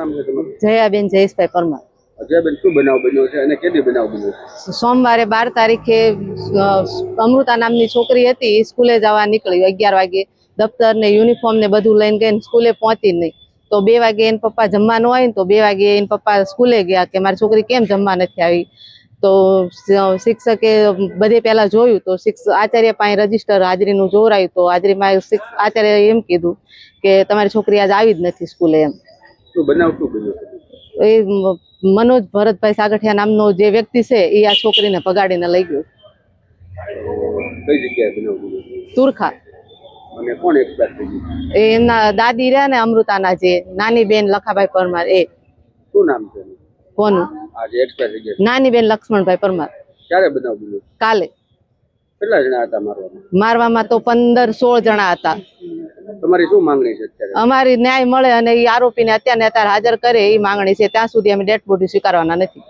નામ છે તમારું? જયાબેન જયેશભાઈ પરમાર. અજયબેન શું બનાવ બન્યો છે અને કેદી બનાવ બન્યો છે? સોમવારે બાર તારીખે અમૃતા નામની છોકરી હતી સ્કૂલે જવા નીકળી અગિયાર વાગે. દફતર ને યુનિફોર્મ ને બધું લઈને ગઈ સ્કૂલે પહોંચી નહીં. તો બે વાગે એન પપ્પા જમવા ન હોય ને તો બે વાગે એન પપ્પા સ્કૂલે ગયા કે મારી છોકરી કેમ જમવા નથી આવી. તો શિક્ષકે બધે પહેલા જોયું તો શિક્ષક આચાર્ય પાસે રજિસ્ટર હાજરીનું જોરાયું તો હાજરીમાં શિક્ષ- આચાર્યએ એમ કીધું કે તમારી છોકરી આજ આવી જ નથી સ્કૂલે એમ. એ મનોજ ભરતભાઈ સાગઠિયા નામનો જે વ્યક્તિ છે એ આ છોકરીને પગાડીને લઈ ગયો. કઈ જગ્યાએ બનાવ તુરખા. એ એમના દાદી રહ્યા ને અમૃતાના જે નાની બેન લખાભાઈ પરમાર એ. શું નામ છે કોનું? નાની બેન લક્ષ્મણભાઈ પરમાર. ક્યારે બનાવ કાલે. કેટલા જણા હતા મારવામાં? મારવામાં તો પંદર સોળ જણા હતા. તમારી શું માંગણી છે અત્યારે? અમારી ન્યાય મળે અને એ આરોપીને અત્યારે અત્યારે હાજર કરે એ માંગણી છે. ત્યાં સુધી અમે ડેડ બોડી સ્વીકારવાના નથી.